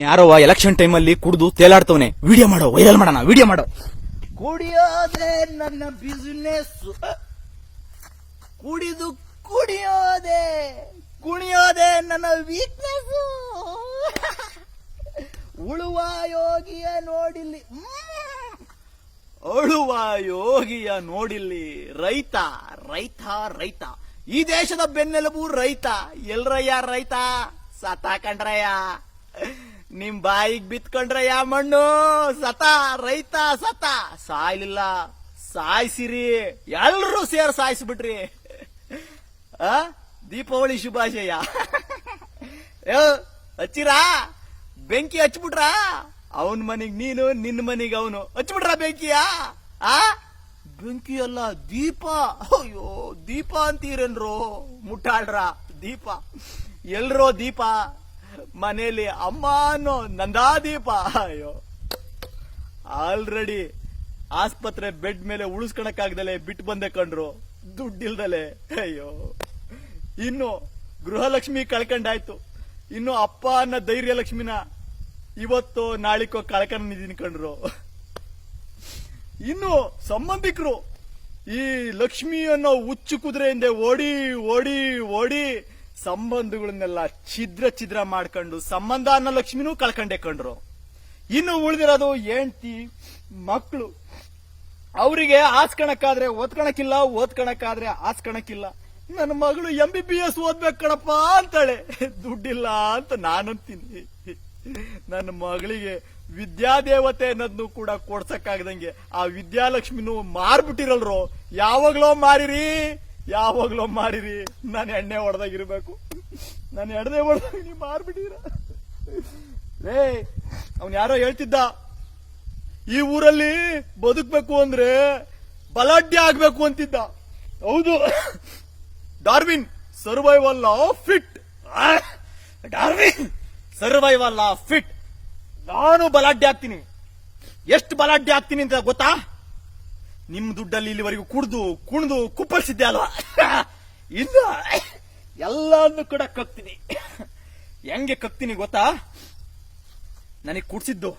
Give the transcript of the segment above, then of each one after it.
ಯಾರೋ ಎಲೆಕ್ಷನ್ ಟೈಮಲ್ಲಿ ಕುಡಿದು ತೇಲಾಡ್ತವನೆ. ವಿಡಿಯೋ ಮಾಡೋ ವೈರಲ್ ಮಾಡೋಣ, ವಿಡಿಯೋ ಮಾಡೋ. ಕುಡಿಯೋದೆ ನನ್ನ ಬಿಸಿನೆಸ್ ಕುಡಿದು ಕುಡಿಯೋದೆ, ಕುಣಿಯೋದೆ ನನ್ನ ವೀಕ್ನೆಸ್ ಉಳುವ ಯೋಗಿಯ ನೋಡಿಲ್ಲಿ. ಅಳುವ ಯೋಗಿಯ ನೋಡಿಲ್ಲಿ ರೈತ ರೈತ ರೈತ. ಈ ದೇಶದ ಬೆನ್ನೆಲುಬು ರೈತ. ಎಲ್ರಯ್ಯ ರೈತ? ಸತ ಕಂಡ್ರಯ್ಯ. ನಿಮ್ ಬಾಯಿಗೆ ಬಿತ್ಕೊಂಡ್ರೆ ಯಾ ಮಣ್ಣು? ಸತ, ರೈತ, ಸತ. ಸಾಯ್ಲಿಲ್ಲ. ಸಾಯ್ಸಿರಿ. ಎಲ್ರೂ ಸೇರ್ ಸಾಯಿಸ್ಬಿಟ್ರಿ. ಆ? ದೀಪಾವಳಿ ಶುಭಾಶಯ. ಹಚ್ಚಿರಾ? ಬೆಂಕಿ ಹಚ್ಬಿಟ್ರ? ಅವನ್ ಮನಿಗ್ ನೀನು ನಿನ್ನ ಮನಿಗ್ ಅವನು. ಹಚ್ಬಿಟ್ರ ಬೆಂಕಿಯ? ಆ? ಬೆಂಕಿ ಅಲ್ಲ, ದೀಪ. ಅಯ್ಯೋ, ದೀಪ ಅಂತೀರೇನ್ರೋ? ಮುಟ್ಟಾಡ್ರ ದೀಪ. ಎಲ್ರೋ ದೀಪ. ಮನೇಲಿ ಅಮ್ಮ ಅನ್ನೋ ನಂದಾ ದೀಪ ಅಯ್ಯೋ. ಆಲ್ರೆಡಿ ಆಸ್ಪತ್ರೆ ಬೆಡ್ ಮೇಲೆ ಉಳಿಸ್ಕೊಳಕ್ಕಾಗ್ದಲೆ ಬಿಟ್ಟು ಬಂದೆ ಕಂಡ್ರು ದುಡ್ಡಿಲ್ದಲೆ. ಅಯ್ಯೋ. ಇನ್ನು ಗೃಹಲಕ್ಷ್ಮಿ ಕಳ್ಕೊಂಡಾಯ್ತು. ಇನ್ನು ಅಪ್ಪ ಅನ್ನೋ ಧೈರ್ಯ ಲಕ್ಷ್ಮಿನ ಇವತ್ತು ನಾಳಿಕೋ ಕಳ್ಕೊಂಡಿದ್ದೀನಿ ಕಂಡ್ರು ಇನ್ನು ಸಂಬಂಧಿಕರು ಈ ಲಕ್ಷ್ಮಿ ಅನ್ನೋ ಹುಚ್ಚು ಕುದುರೆ ಹಿಂದೆ ಓಡಿ ಓಡಿ ಓಡಿ ಸಂಬಂಧಗಳನ್ನೆಲ್ಲ ಛಿದ್ರ ಛಿದ್ರ ಮಾಡ್ಕೊಂಡು ಸಂಬಂಧ ಅನ್ನೋ ಲಕ್ಷ್ಮಿನೂ ಕಳ್ಕೊಂಡೆ ಕಂಡ್ರು. ಇನ್ನು ಉಳಿದಿರೋದು ಹೆಂಡ್ತಿ ಮಕ್ಕಳು ಅವರಿಗೆ ಆಸ್ಕಣಕ್ಕಾದ್ರೆ ಓದ್ಕಣಕ್ಕಿಲ್ಲ, ಓದ್ಕಣಕ್ಕಾದ್ರೆ ಆಸ್ಕಣಕ್ಕಿಲ್ಲ. ನನ್ನ ಮಗಳು ಎಂ ಬಿ ಬಿ ಎಸ್ ಓದ್ಬೇಕು ಕಣಪ್ಪ ಅಂತಾಳೆ. ದುಡ್ಡಿಲ್ಲ ಅಂತ ನಾನಂತೀನಿ. ನನ್ನ ಮಗಳಿಗೆ ವಿದ್ಯಾದೇವತೆ ಅನ್ನೋದನ್ನು ಕೂಡ ಕೊಡ್ಸಕ್ಕಾಗದಂಗೆ ಆ ವಿದ್ಯಾಲಕ್ಷ್ಮಿನೂ ಮಾರ್ಬಿಟ್ಟಿರಲ್ರು. ಯಾವಾಗ್ಲೋ ಮಾರಿರಿ. ಯಾವಾಗ್ಲೋ ಮಾಡಿರಿ. ನಾನು ಎಣ್ಣೆ ಹೊಡೆದಾಗಿರ್ಬೇಕು. ನಾನು ಎಡದೆ ಹೊಡೆದಾಗ ನೀವು ಮಾರ್ಬಿಟ್ಟಿರ. ರೇ ಅವನ್ ಯಾರೋ ಹೇಳ್ತಿದ್ದ. ಈ ಊರಲ್ಲಿ ಬದುಕ್ಬೇಕು ಅಂದ್ರೆ ಬಲಾಢ್ಯ ಆಗ್ಬೇಕು ಅಂತಿದ್ದ. ಹೌದು. Darwin, survival of fit. Darwin, survival of fit. ನಾನು ಬಲಾಢ್ಯ ಆಗ್ತೀನಿ. ಎಷ್ಟು ಬಲಾಢ್ಯ ಆಗ್ತೀನಿ ಅಂತ ಗೊತ್ತಾ? ನಿಮ್ ದುಡ್ಡಲ್ಲಿ ಇಲ್ಲಿವರೆಗೂ ಕುಡ್ದು, ಕುಣಿದು, ಕುಪ್ಪಳಿಸಿದ್ದೆ ಅಲ್ವಾ? ಇಲ್ಲ. ಎಲ್ಲಾನು ಕೂಡ ಕಕ್ತೀನಿ. ಹೆಂಗೆ ಕಕ್ತೀನಿ ಗೊತ್ತಾ? ನನಗೆ ಕುಡ್ಸಿದ್ದು,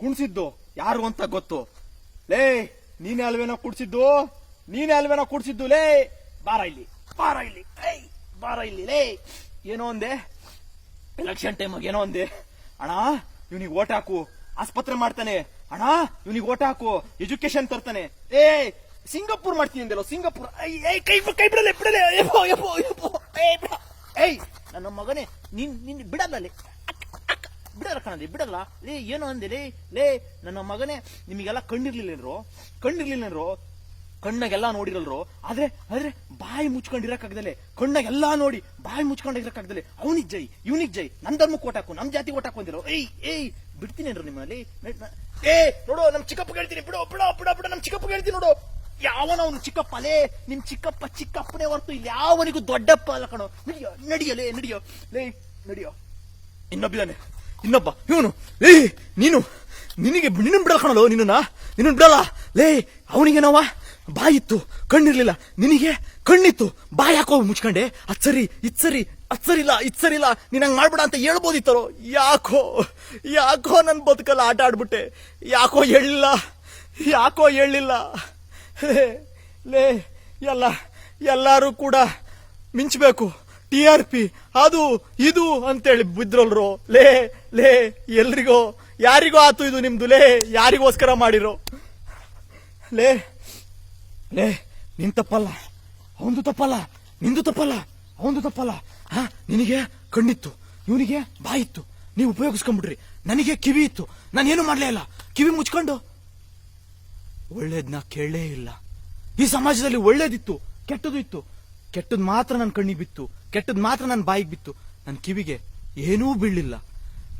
ಕುಣ್ಸಿದ್ದು ಯಾರು ಅಂತ ಗೊತ್ತು. ಲೇ, ನೀನೇ ಅಲ್ವೇನೋ ಕುಡ್ಸಿದ್ದು? ನೀನೇ ಅಲ್ವೇನೋ ಕುಡ್ಸಿದ್ದು? ಲೇ, ಬಾರ ಇಲ್ಲಿ ಬಾರ ಇಲ್ಲಿ ಬಾರ ಇಲ್ಲಿ, ಲೇ. ಏನೋ ಅಂದೆ ಎಲೆಕ್ಷನ್ ಟೈಮ್ ಏನೋ ಅಂದೆ ಅಣ್ಣ, ಇವನಿಗೆ ಓಟ್ ಹಾಕು, ಆಸ್ಪತ್ರೆ ಮಾಡ್ತಾನೆ. ಅಣ್ಣ, ಇವನಿಗೆ ಓಟ್ ಹಾಕು ಎಜುಕೇಶನ್ ತರ್ತಾನೆ. ಏ ಸಿಂಗಾಪುರ್ ಮಾಡ್ತೀನಿ ಅಂದೆಲ್ಲ, ಸಿಂಗಾಪುರ್. ಕೈ ಕೈ ಬಿಡಲೆ ಬಿಡಲೆ ಯೋ ಯೋ ಏಯ್ ನನ್ನ ಮಗನೇ, ನಿನ್ ನಿನ್ ಬಿಡಲ್ಲ ಬಿಡಲ್ಲ ಕಣದಿ ಬಿಡಲ್ಲ. ಲೇ, ಏನು ಅಂದೆ, ಲೇ ನನ್ನ ಮಗನೇ, ನಿಮಗೆಲ್ಲ ಕಣ್ಣಿರ್ಲಿಲ್ಲೇನ್ರೋ ಕಣ್ಣಿರ್ಲಿಲ್ಲೇನ್ರೋ ಕಣ್ಣಾಗೆಲ್ಲ ನೋಡಿರಲ್ರು. ಆದ್ರೆ ಆದ್ರೆ ಬಾಯಿ ಮುಚ್ಕೊಂಡಿರಕ್ಕಾಗ್ದಲೆ, ಕಣ್ಣಾಗೆಲ್ಲ ನೋಡಿ ಬಾಯಿ ಮುಚ್ಕೊಂಡಿರಕ್ಕಾಗ್ದಲೆ, ಅವನಿಗೆ ಜೈ, ಇವನಿಗೆ ಜೈ. ನನ್ ಧರ್ಮಕ್ಕೆ ಓಟ್ ಹಾಕು, ನಮ್ ಜಾತಿ ಓಟ್ ಹಾಕೊಂಡಿರೋ ಅಂದಿರೋ. ಏಯ್ ಏಯ್ ಬಿಡ್ತೀನೇನ್ರು ನಿಮ್ಮಲ್ಲಿ. ಏ, ನೋಡು, ನಮ್ ಚಿಕ್ಕಪ್ಪ ಹೇಳ್ತೀನಿ. ಬಿಡು, ಬಿಡೋ, ಬಿಡ ಬಿಡ, ನಮ್ ಚಿಕ್ಕಪ್ಪ ಕೇಳ್ತೀನಿ ನೋಡು. ಯಾವನ ಅವನು ಚಿಕ್ಕಪ್ಪ ಅಲೇ ನಿಮ್ ಚಿಕ್ಕಪ್ಪ ಚಿಕ್ಕಪ್ಪನೇ ಹೊರತು ಇಲ್ಲಿ ಯಾವನಿಗೂ ದೊಡ್ಡಪ್ಪ ಅಲ್ಲ ಕಣೋ. ನಡಿಯೋ ನಡಿಯೋ, ಲೇ ನಡಿಯೋ ಲೇ, ನಡಿಯೋ. ಇನ್ನೊಬ್ಬಿದಾನೆ ಇನ್ನೊಬ್ಬ, ಇವನು. ಏ, ನೀನು, ನಿನಗೆ ನಿನ್ನ ಬಿಡಲ್ಲ ಕಣಲು ನಿನ್ನ ನಿನ್ನ ಬಿಡಲ್ಲ? ಲೇ, ಅವನಿಗೆ ನಾವ? ಬಾಯಿತ್ತು, ಕಣ್ಣಿರ್ಲಿಲ್ಲ. ನಿನಗೆ ಕಣ್ಣಿತ್ತು. ಬಾಯಿ ಹಾಕೋ ಮುಚ್ಕೊಂಡೆ. ಅದ್ ಸರಿ. ಅದ್ ಸರಿಲ್ಲ ಇದು ಸರಿಲ್ಲ ನೀನು ಹಂಗೆ ಮಾಡ್ಬೇಡ ಅಂತ ಹೇಳ್ಬೋದಿತ್ತರೋ? ಯಾಕೋ ಯಾಕೋ ನನ್ನ ಬದುಕಲ್ಲ ಆಟ ಆಡ್ಬಿಟ್ಟೆ. ಯಾಕೋ ಹೇಳಿಲ್ಲ ಯಾಕೋ ಹೇಳಿಲ್ಲ ಲೇ, ಲೇ ಎಲ್ಲ ಎಲ್ಲರೂ ಕೂಡ ಮಿಂಚಬೇಕು. ಟಿ ಆರ್ ಪಿ ಅದು ಇದು ಅಂತೇಳಿ ಬಿದ್ರಲ್ರು? ಲೇ ಲೇ ಎಲ್ರಿಗೋ ಯಾರಿಗೋ ಆತು ಇದು ನಿಮ್ದು? ಲೇ ಯಾರಿಗೋಸ್ಕರ ಮಾಡಿರೋ? ಲೇ ಲೇ ನಿನ್ ತಪ್ಪಲ್ಲ. ಅವಂದು ತಪ್ಪಲ್ಲ ನಿಂದು ತಪ್ಪಲ್ಲ ಅವಂದು ತಪ್ಪಲ್ಲ. ನಿನಗೆ ಕಣ್ಣಿತ್ತು, ಇವನಿಗೆ ಬಾಯಿತ್ತು. ನೀವು ಉಪಯೋಗಿಸ್ಕೊಂಡ್ಬಿಟ್ರಿ ನನಗೆ ಕಿವಿ ಇತ್ತು. ನಾನೇನು ಮಾಡ್ಲೇ ಇಲ್ಲ. ಕಿವಿ ಮುಚ್ಕೊಂಡು. ಒಳ್ಳೇದ್ನ ಕೇಳಲೇ ಇಲ್ಲ. ಈ ಸಮಾಜದಲ್ಲಿ ಒಳ್ಳೇದಿತ್ತು ಕೆಟ್ಟದು ಇತ್ತು. ಕೆಟ್ಟದ್ ಮಾತ್ರ ನನ್ನ ಕಣ್ಣಿಗೆ ಬಿತ್ತು. ಕೆಟ್ಟದ್ ಮಾತ್ರ ನನ್ನ ಬಾಯಿಗೆ ಬಿತ್ತು. ನನ್ನ ಕಿವಿಗೆ ಏನೂ ಬೀಳಲಿಲ್ಲ.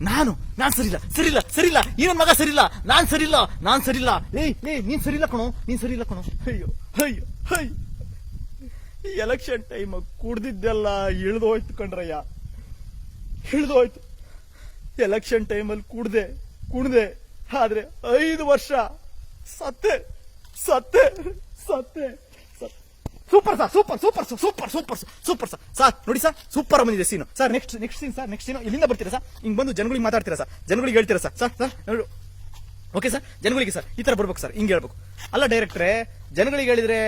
ನಾನು, ನಾನ್ ಸರಿಲ್ಲ ಸರಿಲ್ಲ ಸರಿಲ್ಲ ಈ ಮಗ ಸರಿಲ್ಲ ನಾನ್ ಸರಿಲ್ಲ ನಾನ್ ಸರಿಲ್ಲ ಏಯ್ ಏಯ್, ನೀನ್ ಸರಿಲ್ಲ ಕಣೋ. ನೀನ್ ಸರಿಲ್ಲ ಕಣೋ. ಅಯ್ಯೋ ಅಯ್ಯೋ ಅಯ್ಯೋ. ಎಲೆಕ್ಷನ್ ಟೈಮ್ ಕುಡ್ದಿದ್ದೆಲ್ಲ ಇಳ್ದೋಯ್ತು ಕಣ್ರಯ್ಯ. ಇಳ್ದೋಯ್ತು ಎಲೆಕ್ಷನ್ ಟೈಮಲ್ಲಿ ಕುಡ್ದೆ ಕುಣ್ದೆ ಆದ್ರೆ ಐದು ವರ್ಷ ಸತ್ತೆ ಸತ್ತೆ ಸತ್ತೆ. ಸತ್ತೆ super sir, super super super super super sir. Sir, ನೋಡಿ ಸರ್, ಸೂಪರ್ ಬಂದಿದೆ scene sir next next scene sir next scene ಇಲ್ಲಿಂದ ಬರ್ತೀರಾ ಸರ್? ಹಿಂಗ್ ಬಂದು ಜನಗಳಿಗೆ ಮಾತಾಡ್ತೀರಾ ಸರ್? ಜನಗಳಿಗೆ ಹೇಳ್ತೀರಾ ಸರ್? ಸರ್ ಸರ್, ನೋಡು. ಓಕೆ ಸರ್, ಜನಗಳಿಗೆ ಸರ್, ಈ ತರ ಬರ್ಬೇಕು ಸರ್, ಹಿಂಗೆ ಹೇಳ್ಬೇಕು. ಅಲ್ಲ ಡೈರೆಕ್ಟ್ರೆ ಜನಗಳಿಗೆ ಹೇಳಿದ್ರೆ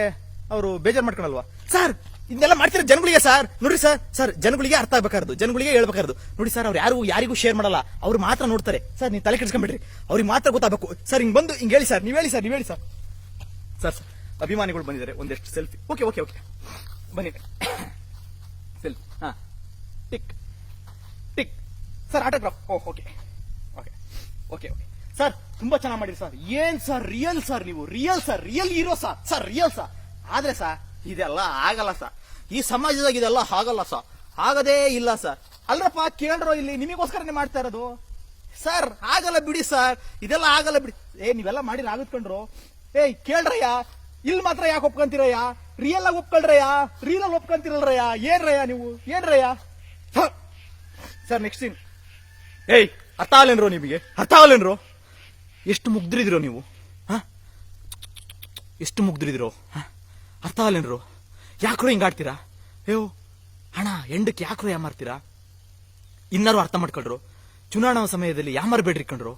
ಅವರು ಬೇಜಾರ್ ಮಾಡ್ಕೊಳಲ್ವಾ? ಸರ್ ಇದನ್ನೆಲ್ಲ ಮಾಡ್ತೀರಾ ಜನಗಳಿಗೆ ಸರ್ ನೋಡಿ ಸರ್ ಸರ್ ಜನಗಳಿಗೆ ಅರ್ಥ ಆಗಬೇಕಾರ್ದು ಜನಗಳಿಗೆ ಹೇಳ್ಬೇಕಾರ್ದು ನೋಡಿ ಸರ್ ಅವ್ರು ಯಾರು ಯಾರಿಗೂ ಶೇರ್ ಮಾಡಲ್ಲ. ಅವ್ರು ಮಾತ್ರ ನೋಡ್ತಾರೆ. ಸರ್ ನೀವು ತಲೆ ಕೆಡಿಸ್ಕೊಂಡ್ಬಿಡ್ರಿ ಅವ್ರಿಗೆ ಮಾತ್ರ ಗೊತ್ತಾಗಬೇಕು. ಸರ್ ಹಿಂಗ್ ಬಂದು ಹಿಂಗೆ ಹೇಳಿ ಸರ್ ನೀವು ಹೇಳಿ ಸರ್ ನೀವು ಹೇಳಿ ಸರ್. ಸರ್ ಸರ್, ಅಭಿಮಾನಿಗಳು ಬಂದಿದ್ದಾರೆ ಒಂದೆಷ್ಟು ಸೆಲ್ಫಿ ಓಕೆ ಓಕೆ ಓಕೆ. ಬನ್ನಿ. ಸೆಲ್ಫಿ ಹಾ. Tick tick sir autograph oh okay. Okay. Okay okay. Sir ತುಂಬಾ ಚೆನ್ನಾಗಿ ಮಾಡಿರಿ ಸರ್. ಏನ್ ಸರ್ ರಿಯಲ್ ಸರ್ ನೀವು? Real sir real hero sir. Sir real sir. ಆದ್ರೆ ಸಾ, ಇದೆಲ್ಲ ಆಗಲ್ಲ ಸ. ಈ ಸಮಾಜದಾಗ ಇದೆಲ್ಲ ಆಗಲ್ಲ ಸ. ಆಗದೇ ಇಲ್ಲ ಸರ್ ಅಲ್ರಪ್ಪ ಕೇಳ್ರೋ ಇಲ್ಲಿ, ನಿಮಗೋಸ್ಕರನೇ ಮಾಡ್ತಾ ಇರೋದು? ಸರ್, ಆಗಲ್ಲ ಬಿಡಿ ಸರ್. ಇದೆಲ್ಲ ಆಗಲ್ಲ ಬಿಡಿ. ಏ, ನೀವೆಲ್ಲ ಮಾಡಿರ ಆಗತ್ಕೊಂಡ್ರು ಏಯ್, ಕೇಳ್ರಯ್ಯ. ಇಲ್ಲಿ ಮಾತ್ರ ಯಾಕೆ ಒಪ್ಕೊಂತೀರಯ್ಯ? ರಿಯಲ್ ಆಗಿ ಒಪ್ಕೊಳ್ರಯ್ಯ? ರೀಲ್ ಅಲ್ಲಿ ಒಪ್ಕೊಂತಿರಲ್ರಯ್ಯ? ಏನ್ರಯ್ಯ ನೀವು? ಏನ್ರಯ್ಯ? ಸರ್ ನೆಕ್ಸ್ಟ್ ಸೀನ್ ಏಯ್, ಅರ್ಥ ಆಗಲೇನ್ರೋ ನಿಮಗೆ? ಅರ್ಥ ಆಗಲೇನ್ರೋ ಎಷ್ಟು ಮುಗ್ದ್ರಿದಿರೋ ನೀವು? ಹಾ? ಎಷ್ಟು ಮುಗ್ದ್ರಿದಿರೋ? ಹಾ? ಅರ್ಥ ಆಗಲೇನ್ರೋ ಯಾಕ್ರೋ ಹಿಂಗ್ ಆಡ್ತೀರಾ ಅಯ್ಯೋ ಹಣ ಎಂಡಕ್ಕೆ ಯಾಕ್ರೋ ಯಾಮಾರ್ತೀರಾ ಇನ್ನಾರು ಅರ್ಥ ಮಾಡ್ಕೊಳ್ರು ಚುನಾವಣಾ ಸಮಯದಲ್ಲಿ ಯಾಮಾರ್ಬೇಡ್ರಿ ಕಣ್ರು.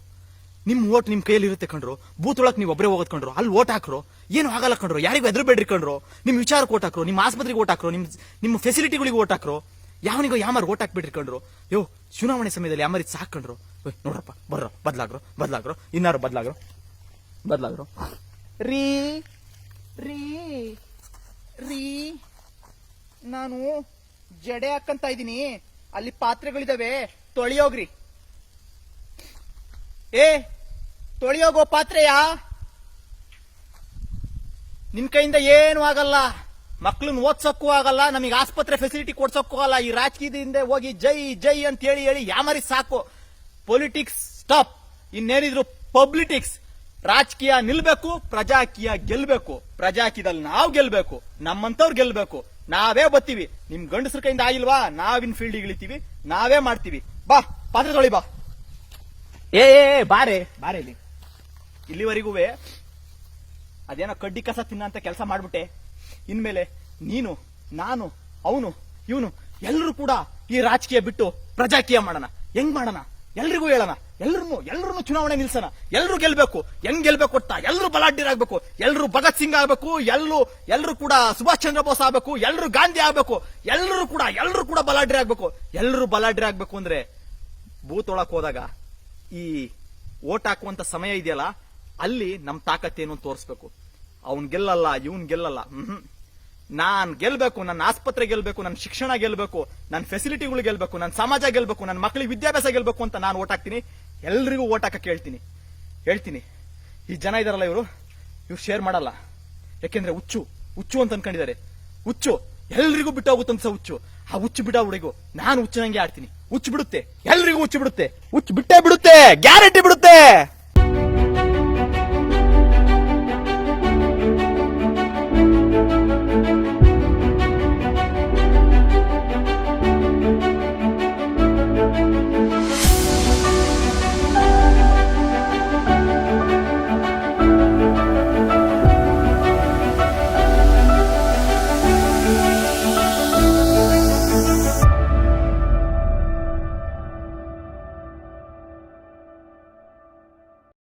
ನಿಮ್ ಓಟ್ ನಿಮ್ ಕೈಯಲ್ಲಿ ಇರುತ್ತೆ ಕಣ್ರು. ಬೂತ್ ಒಳಕ್ ನೀವು ಒಬ್ಬರೇ ಹೋಗೋದ್ ಕಣ್ರು. ಅಲ್ಲಿ ಓಟ್ ಹಾಕ್ರು. ಏನು ಆಗಲ್ಲ ಕಣ್ರು. ಯಾರಿಗೂ ಎದುರುಬೇಡ್ರಿ ಕಣ್ರು. ನಿಮ್ ವಿಚಾರಕ್ಕೆ ಓಟ್ ಹಾಕ್ರು. ನಿಮ್ಮ ಆಸ್ಪತ್ರೆಗೆ ಓಟ್ ಹಾಕ್ರು. ನಿಮ್ ನಿಮ್ಮ ಫೆಸಿಲಿಟಿಗಳಿಗೆ ಓಟ್ ಹಾಕ್ರು. ಯಾವನಿಗೋ ಯಾಮಾರ್ ಓಟ್ ಹಾಕ್ಬೇಡ್ರಿ ಕಣ್ರು. ಯೋ, ಚುನಾವಣೆ ಸಮಯದಲ್ಲಿ ಯಾಮಾರಿ ಸಾಕಂಡ್ರು ನೋಡ್ರಪ್ಪ, ಬರ್ರ. ಬದ್ಲಾಗ್ರು ಬದ್ಲಾಗ್ರು. ಇನ್ನಾರು ಬದ್ಲಾಗ್ರು. ಬದ್ಲಾಗ್ರು. ರೀ ರೀ. ರೀ, ನಾನು ಜಡೆ ಹಾಕಂತ ಇದ್ದೀನಿ. ಅಲ್ಲಿ ಪಾತ್ರೆಗಳಿದಾವೆ, ತೊಳಿಯೋಗ್ರಿ. ಏ, ತೊಳಿಯೋಗೋ ಪಾತ್ರೆಯಾ? ನಿನ್ ಕೈಯಿಂದ ಏನು ಆಗಲ್ಲ. ಮಕ್ಳನ್ನ ಓದ್ಸೋಕ್ಕೂ ಆಗಲ್ಲ, ನಮಗೆ ಆಸ್ಪತ್ರೆ ಫೆಸಿಲಿಟಿ ಕೊಡ್ಸೋಕ್ಕೂ ಆಗಲ್ಲ. ಈ ರಾಜಕೀಯದಿಂದ ಹೋಗಿ ಜೈ ಜೈ ಅಂತ ಹೇಳಿ ಹೇಳಿ ಯಾಮರಿ ಸಾಕು. ಪೊಲಿಟಿಕ್ಸ್ ಸ್ಟಾಪ್ ಇನ್ನೇನಿದ್ರು ಪಬ್ಲಿಟಿಕ್ಸ್ ರಾಜಕೀಯ ನಿಲ್ಬೇಕು ಪ್ರಜಾಕೀಯ ಗೆಲ್ಬೇಕು. ಪ್ರಜಾಕೀಯದಲ್ಲಿ ನಾವು ಗೆಲ್ಬೇಕು ನಮ್ಮಂತವ್ರು ಗೆಲ್ಬೇಕು. ನಾವೇ ಬತ್ತೀವಿ. ನಿಮ್ ಗಂಡಸ್ರ ಕೈಯಿಂದ ಆಗಿಲ್ವಾ? ನಾವಿನ್ ಫೀಲ್ಡ್ ಇಳಿತೀವಿ. ನಾವೇ ಮಾಡ್ತೀವಿ. ಬಾ ಪಾತ್ರೆ ತೊಳಿ ಬಾ. ಏ ಏ, ಏ, ಬಾರೆ ಬಾರೆ ಇಲ್ಲಿ. ಇಲ್ಲಿವರೆಗೂ ಅದೇನೋ ಕಡ್ಡಿ ಕಸ ತಿನ್ನಂತ ಕೆಲಸ ಮಾಡ್ಬಿಟ್ಟೆ. ಇನ್ಮೇಲೆ ನೀನು ನಾನು ಅವನು ಇವನು ಎಲ್ಲರೂ ಕೂಡ ಈ ರಾಜಕೀಯ ಬಿಟ್ಟು ಪ್ರಜಾಕೀಯ ಮಾಡೋಣ. ಹೆಂಗ್ ಮಾಡೋಣ? ಎಲ್ರಿಗೂ ಹೇಳೋಣ. ಎಲ್ರು ಎಲ್ಲರೂ ಚುನಾವಣೆ ನಿಲ್ಸನ ಎಲ್ಲರೂ ಗೆಲ್ಬೇಕು, ಹೆಂಗ್ ಗೆಲ್ಬೇಕು ಅಂತ ಎಲ್ಲರೂ ಬಲಾಢ್ಯರಾಗಬೇಕು. ಎಲ್ಲರೂ ಭಗತ್ ಸಿಂಗ್ ಆಗ್ಬೇಕು ಎಲ್ಲರೂ ಎಲ್ಲರೂ ಕೂಡ ಸುಭಾಷ್ ಚಂದ್ರ ಬೋಸ್ ಆಗ್ಬೇಕು, ಎಲ್ರು ಗಾಂಧಿ ಆಗ್ಬೇಕು. ಎಲ್ಲರೂ ಕೂಡ ಎಲ್ಲರೂ ಕೂಡ ಬಲಾಢ್ಯರಾಗಬೇಕು. ಎಲ್ಲರೂ ಬಲಾಢ್ಯರಾಗಬೇಕು ಅಂದ್ರೆ ಬೂತ್ ಒಳಕ್ ಹೋದಾಗ ಈ ಓಟ್ ಹಾಕುವಂತ ಸಮಯ ಇದೆಯಲ್ಲ, ಅಲ್ಲಿ ನಮ್ ತಾಕತ್ತೇನು ತೋರಿಸ್ಬೇಕು. ಅವ್ನ್ ಗೆಲ್ಲಲ್ಲ, ಇವನ್ ಗೆಲ್ಲಲ್ಲ. ಹ್ಮ್. ನಾನ್ ಗೆಲ್ಬೇಕು ನನ್ನ ಆಸ್ಪತ್ರೆ ಗೆಲ್ಬೇಕು ನನ್ನ ಶಿಕ್ಷಣ ಗೆಲ್ಬೇಕು ನನ್ನ ಫೆಸಿಲಿಟಿಗಳು ಗೆಲ್ಬೇಕು ನನ್ನ ಸಮಾಜ ಗೆಲ್ಬೇಕು ನನ್ನ ಮಕ್ಕಳಿಗೆ ವಿದ್ಯಾಭ್ಯಾಸ ಗೆಲ್ಬೇಕು ಅಂತ ನಾನು ಓಟ್ ಹಾಕ್ತೀನಿ. ಎಲ್ರಿಗೂ ಓಟ್ ಹಾಕಕ್ಕೆ ಹೇಳ್ತೀನಿ. ಹೇಳ್ತೀನಿ. ಈ ಜನ ಇದಾರಲ್ಲ ಇವರು, ಇವ್ರು ಶೇರ್ ಮಾಡಲ್ಲ. ಯಾಕೆಂದ್ರೆ ಹುಚ್ಚು ಹುಚ್ಚು ಅಂತ ಅನ್ಕೊಂಡಿದ್ದಾರೆ. ಹುಚ್ಚು, ಎಲ್ರಿಗೂ ಬಿಟ್ಟು ಹೋಗುತ್ತಂತ ಹುಚ್ಚು. ಆ ಹುಚ್ಚು ಬಿಡ ಹುಡುಗು, ನಾನು ಹುಚ್ಚು ನಂಗೆ ಆಡ್ತೀನಿ. ಹುಚ್ಚು ಬಿಡುತ್ತೆ. ಎಲ್ರಿಗೂ ಹುಚ್ಚು ಬಿಡುತ್ತೆ. ಹುಚ್ಚು ಬಿಟ್ಟೇ ಬಿಡುತ್ತೆ. ಗ್ಯಾರಂಟಿ ಬಿಡುತ್ತೆ.